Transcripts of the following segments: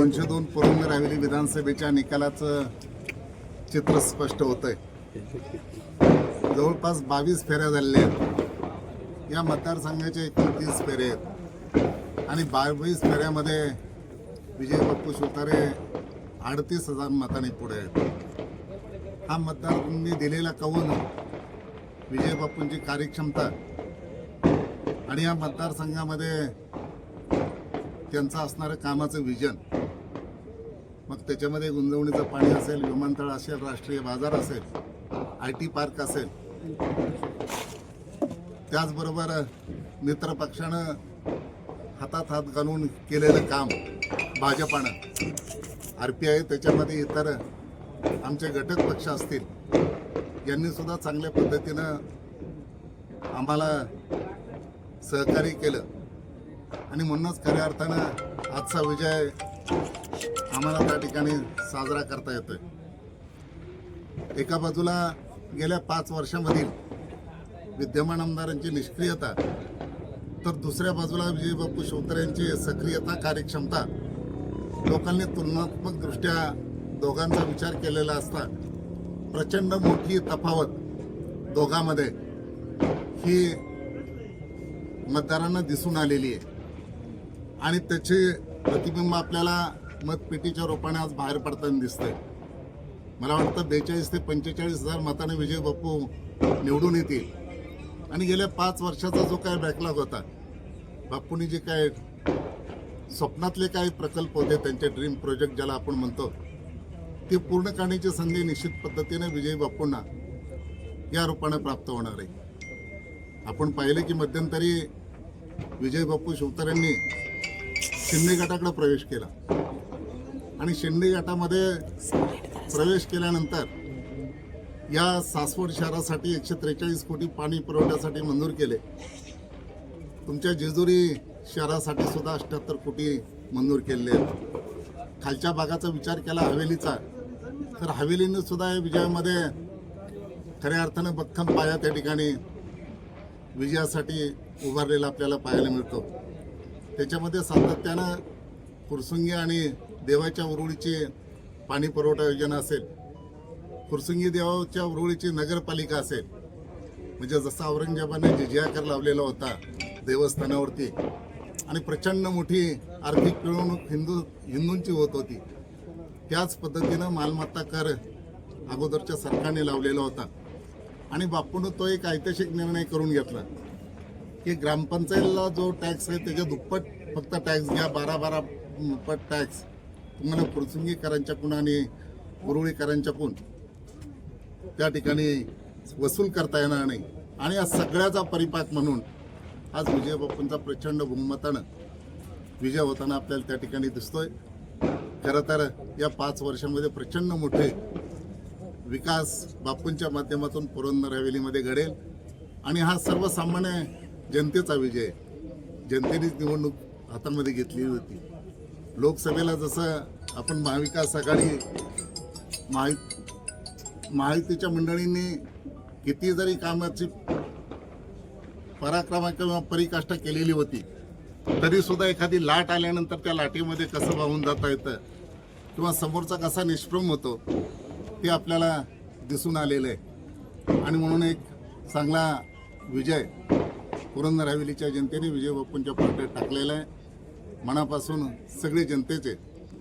दोनशे दोन पुरंदर राहिलेली विधानसभेच्या निकालाचं चित्र स्पष्ट होत आहे जवळपास बावीस फेऱ्या झालेल्या आहेत. या मतदारसंघाच्या एकूण तीस फेरे आहेत. आणि बावीस फेऱ्यामध्ये विजय बाप्पू शिवतारे अडतीस हजार मतांनी पुढे आहेत. हा मतदारांनी दिलेला कौल विजय बाप्पूंची कार्यक्षमता आणि या मतदारसंघामध्ये त्यांचं असणारं कामाचं विजन मग त्याच्यामध्ये गुंजवणीचं पाणी असेल विमानतळ असेल राष्ट्रीय बाजार असेल आय टी पार्क असेल. त्याचबरोबर मित्र पक्षानं हातात हात घालून केलेलं काम भाजपानं. आर पी आय त्याच्यामध्ये इतर आमचे घटक पक्ष असतील यांनी सुद्धा चांगल्या पद्धतीनं आम्हाला सहकार्य केलं. आणि म्हणूनच खऱ्या अर्थानं आजचा विजय आम्हाला त्या ठिकाणी साजरा करता येतोय. एका बाजूला गेल्या पाच वर्षामधील विद्यमान आमदारांची निष्क्रियता तर दुसऱ्या बाजूला विजय बापू शिवतर यांची सक्रियता कार्यक्षमता लोकांनी तुलनात्मकदृष्ट्या दोघांचा विचार केलेला असता प्रचंड मोठी तफावत दोघांमध्ये ही मतदारांना दिसून आलेली आहे. आणि त्याची प्रतिबिंब आपल्याला मतपेटीच्या रूपाने आज बाहेर पडताना दिसतंय. मला वाटतं बेचाळीस ते पंचेचाळीस हजार मताने विजय बापू निवडून येतील. आणि गेल्या पाच वर्षाचा जो काय बॅकलॉग होता बाप्पूनी जे काय स्वप्नातले काही प्रकल्प होते त्यांचे ड्रीम प्रोजेक्ट ज्याला आपण म्हणतो ते पूर्ण करण्याची संधी निश्चित पद्धतीने विजय बापूंना या रूपाने प्राप्त होणार आहे. आपण पाहिले की मध्यंतरी विजय बापू शिवतारेंनी शिंदे गटाकडे प्रवेश केला. आणि शिंदे गटामध्ये प्रवेश केल्यानंतर या सासवड शहरासाठी एकशे त्रेचाळीस कोटी पाणी पुरवठ्यासाठी मंजूर केले. तुमच्या जेजुरी शहरासाठी सुद्धा अठ्याहत्तर कोटी मंजूर केलेले आहेत खालच्या भागाचा विचार केला हवेलीचा. तर हवेलीने सुद्धा या विजयामध्ये खऱ्या अर्थानं भक्कम पाया त्या ठिकाणी विजयासाठी उभारलेला आपल्याला पाहायला मिळतो. त्याच्यामध्ये सातत्यानं फुरसुंगी आणि देवाच्या उरुळीची पाणी पुरवठा योजना असेल फुरसुंगी देवाच्या उरुळीची नगरपालिका असेल म्हणजे जसा औरंगजेबाने जिजिया कर लावलेला होता देवस्थानावरती आणि प्रचंड मोठी आर्थिक पिळवणूक हिंदू हिंदूंची होत होती त्याच पद्धतीनं मालमत्ता कर अगोदरच्या सरकारने लावलेला होता. आणि बापून तो एक ऐतिहासिक निर्णय करून घेतला. की ग्रामपंचायतीला जो टॅक्स आहे त्याच्या दुप्पट फक्त टॅक्स घ्या बारा बारा पट टॅक्स. तुम्हाला फुरसुंगीकरांच्याकडून आणि उरुळीकरांच्याकडून त्या ठिकाणी वसूल करता येणार नाही. आणि या सगळ्याचा परिपाक म्हणून आज विजय बापूंचा प्रचंड बहुमतानं विजय होताना आपल्याला त्या ठिकाणी दिसतोय. खरं तर या पाच वर्षामध्ये प्रचंड मोठे विकास बापूंच्या माध्यमातून पुरंदर हवेलीमध्ये घडेल. आणि हा सर्वसामान्य जनतेचा विजय जनतेनेच निवडणूक हातामध्ये घेतली होती. लोकसभेला जसं आपण महाविकास आघाडी महायु महायुतीच्या मंडळींनी किती जरी कामाची पराक्रमा किंवा परिकाष्ठा केलेली होती तरीसुद्धा एखादी लाट आल्यानंतर त्या लाटेमध्ये कसं वाहून जाता येतं किंवा समोरचा कसा निष्प्रम होतो ते आपल्याला दिसून आलेलं आहे. आणि म्हणून एक चांगला विजय पुरंदर हवेलीच्या जनतेने विजय बापूंच्या पाठ्यात टाकलेला आहे. मनापासून सगळे जनतेचे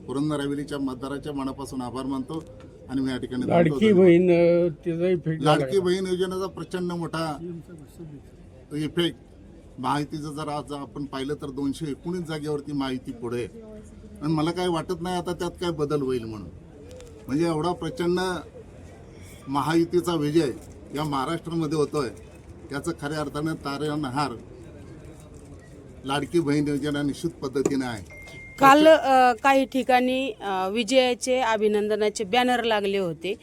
पुरंदर हवेलीच्या मतदाराच्या मनापासून आभार मानतो आणि मी या ठिकाणी लाडकी. बहीण लाडकी बहीण योजनेचा प्रचंड मोठा इफेक्ट माहितीचं जर आज आपण पाहिलं तर दोनशे एकोणीस जागेवरती माहिती पुढे. आणि मला काय वाटत नाही आता त्यात काय बदल होईल म्हणून. म्हणजे एवढा प्रचंड महायुतीचा विजय या महाराष्ट्रामध्ये होतोय. याचं खऱ्या अर्थानं तारणहार लाडकी बहीण योजना निश्चित पद्धतीने आहे. काल अ, काही ठिकाणी अ, विजयाचे अभिनंदनाचे बॅनर लागले होते.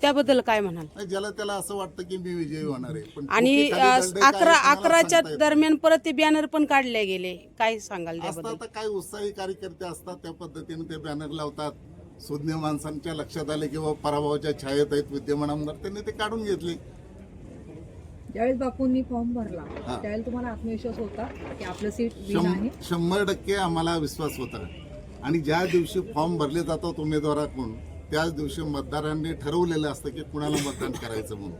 त्याबद्दल काय म्हणाल? ज्याला त्याला असं वाटतं की मी विजयी होणार आहे. पण आणि कुठे अ, खाली दंडे काय अकरा कोणाला अकराच्या सांगता येत नाही. दरम्यान परत ते बॅनर पण काढले गेले. काय सांगाल त्याबद्दल? असतात काही उत्साही कार्यकर्ते असतात त्या पद्धतीने ते बॅनर लावतात. सुज्ञ माणसांच्या लक्षात आले किंवा पराभवाच्या छायेत आहेत विद्यमान आमदार. त्यांनी ते काढून घेतले. ज्यावेळेस बापूंनी फॉर्म भरला. त्यावेळेस तुम्हाला आत्मविश्वास होता की आपलं सीट आहे? शंभर टक्के आम्हाला विश्वास होता. आणि ज्या दिवशी फॉर्म भरले जातात उमेदवाराकडून त्याच दिवशी मतदारांनी ठरवलेलं असतं की कुणाला मतदान करायचं म्हणून.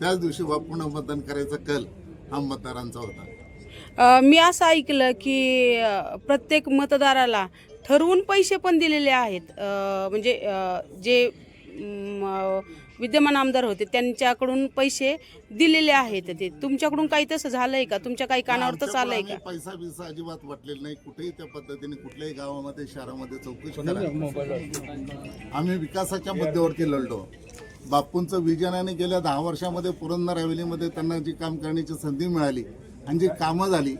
त्याच दिवशी बापूंना मतदान करायचा कल हा मतदारांचा होता. मी असं ऐकलं की प्रत्येक मतदाराला ठरवून पैसे पण दिलेले आहेत. म्हणजे जे विद्यमान आमदार होते त्यांच्याकडून पैसे दिलेले आहेत ते. तुमच्याकडून काही तसं झालंय का? तुमच्या काही कानावर तसं आलंय का? पैसा बिसा अजिबात वाटलेला नाही. कुठेही त्या पद्धतीने कुठल्याही गावामध्ये शहरामध्ये चौकशी करा आम्ही विकासाच्या मुद्द्यावरती लढलो. बापूंचं विजनाने गेल्या दहा वर्षामध्ये पुरंदर हवेलीमध्ये त्यांना जी काम करण्याची संधी मिळाली आणि जी कामं झाली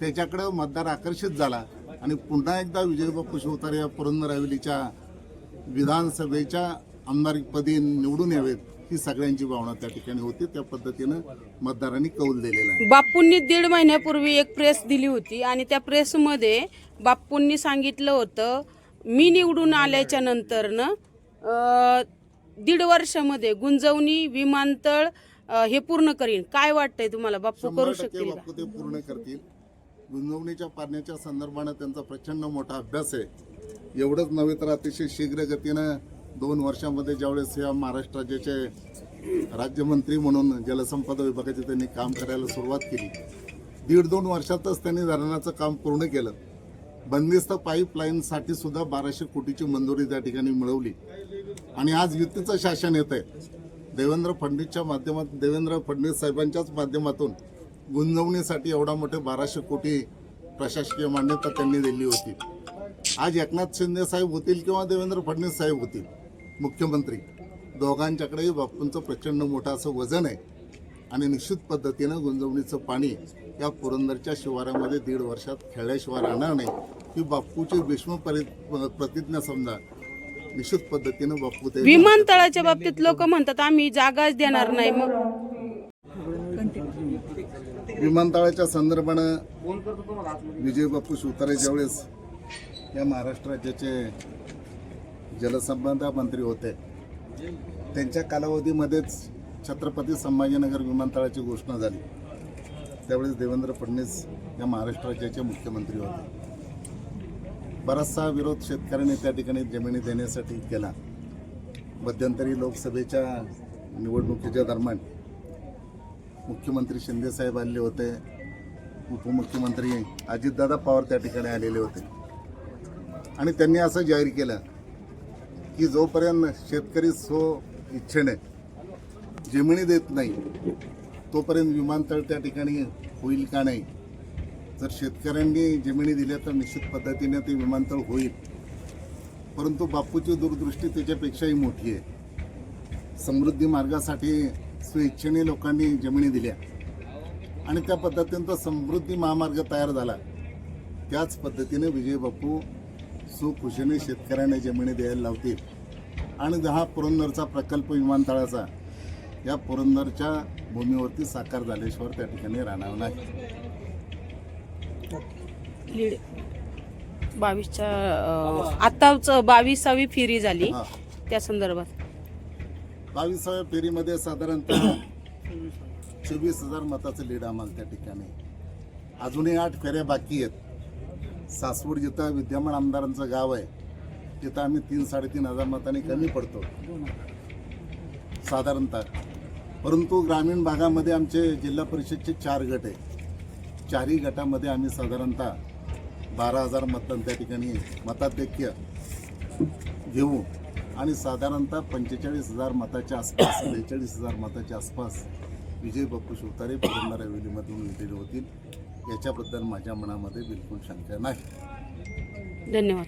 त्याच्याकडे मतदार आकर्षित झाला आणि पुन्हा एकदा विजय बापू शिवतारे या पुरंदर हवेलीच्या विधानसभेच्या आमदारपदी निवडून यावेत ही सगळ्यांची भावना त्या ठिकाणी होती. त्या पद्धतीनं मतदारांनी कौल दिलेला आहे. बापूंनी दीड महिन्यापूर्वी एक प्रेस दिली होती आणि त्या प्रेसमध्ये बापूंनी सांगितलं होतं मी निवडून आल्याच्या नंतरनं दीड वर्षामध्ये गुंजवणी विमानतळ हे पूर्ण करीन. काय वाटतंय तुम्हाला? बापू शंभर करू टक्के शकतील का? बापू ते पूर्ण करतील. गुंतवणुकीच्या पाण्याच्या संदर्भानं त्यांचा प्रचंड मोठा अभ्यास आहे. एवढंच नव्हे तर अतिशय शीघ्र गतीनं दोन वर्षामध्ये ज्यावेळेस या महाराष्ट्र राज्याचे राज्यमंत्री म्हणून जलसंपदा विभागाचे त्यांनी काम करायला सुरुवात केली. दीड दोन वर्षातच त्यांनी धरणाचं काम पूर्ण केलं. बंदिस्त पाईपलाईनसाठी सुद्धा बाराशे कोटीची मंजुरी त्या ठिकाणी मिळवली. आणि आज युतीचं शासन येत आहे. देवेंद्र फडणवीसच्या माध्यमात देवेंद्र फडणवीस साहेबांच्याच माध्यमातून गुंजवणीसाठी एवढा मोठे बाराशे कोटी प्रशासकीय मान्यता त्यांनी दिली होती. आज एकनाथ शिंदे साहेब होतील किंवा देवेंद्र फडणवीस साहेब होतील? मुख्यमंत्री. दोघांच्याकडेही बापूंचं प्रचंड मोठं असं वजन आहे. आणि निश्चित पद्धतीनं गुंजवणीचं पाणी या पुरंदरच्या शिवारामध्ये दीड वर्षात खेळल्याशिवाय राहणार नाही. ही बापूची भीष्म परि प्रतिज्ञा समजा. निश्चित पद्धतीनं बापू ते विमानतळाच्या बाबतीत लोक म्हणतात आम्ही जागाच देणार नाही. मग विमानतळाच्या संदर्भानं विजय बापू शिवतारे ज्यावेळेस या महाराष्ट्र राज्याचे जलसंपदा मंत्री होते. त्यांच्या कालावधीमध्येच छत्रपती संभाजीनगर विमानतळाची घोषणा झाली. त्यावेळेस देवेंद्र फडणवीस या महाराष्ट्र राज्याचे मुख्यमंत्री होते. बराचसा विरोध शेतकऱ्यांनी त्या ठिकाणी जमिनी देण्यासाठी केला. मध्यंतरी लोकसभेच्या निवडणुकीच्या दरम्यान मुख्यमंत्री शिंदेसाहेब आले आलेले होते. उपमुख्यमंत्री अजितदादा पवार त्या ठिकाणी आलेले होते. आणि त्यांनी असं जाहीर केलं. की जोपर्यंत शेतकरी सो इच्छेने जमिनी देत नाही तोपर्यंत विमानतळ त्या ठिकाणी होईल का नाही? जर शेतकऱ्यांनी जमिनी दिल्या तर निश्चित पद्धतीने ते विमानतळ होईल. परंतु बापूची दूरदृष्टी त्याच्यापेक्षाही मोठी आहे. समृद्धी मार्गासाठी स्वेच्छेने लोकांनी जमिनी दिल्या. आणि त्या पद्धतीनं तो समृद्धी महामार्ग तयार झाला. त्याच पद्धतीने विजय बापू सुखुशीने शेतकऱ्यांना जमिनी द्यायला लावतील. आणि हा पुरंदरचा प्रकल्प विमानतळाचा या पुरंदरच्या भूमीवरती साकार झाल्याशिवाय त्या ठिकाणी राहणार नाही. बावीसच्या आताच बावीसावी फेरी झाली. त्या संदर्भात. बावीसाव्या फेरीमध्ये साधारणतः चोवीस हजार मताचं लीड आम्हाला त्या ठिकाणी. अजूनही आठ फेऱ्या बाकी आहेत. सासवड जिथं विद्यमान आमदारांचं गाव आहे तिथं आम्ही तीन साडेतीन हजार मतांनी कमी पडतो. साधारणतः. परंतु ग्रामीण भागामध्ये आमचे जिल्हा परिषदचे चार गट आहे चारही गटामध्ये आम्ही साधारणतः बारा हजार मतदान त्या ठिकाणी मताधिक्य घेऊ आणि साधारणतः पंचेचाळीस हजार मताच्या आसपास बेचाळीस हजार मताच्या आसपास विजय बापू शिवतारे पुरंदर हवेलीमधून विजयी होतील. याच्याबद्दल माझ्या मनामध्ये बिलकुल शंका नाही. धन्यवाद.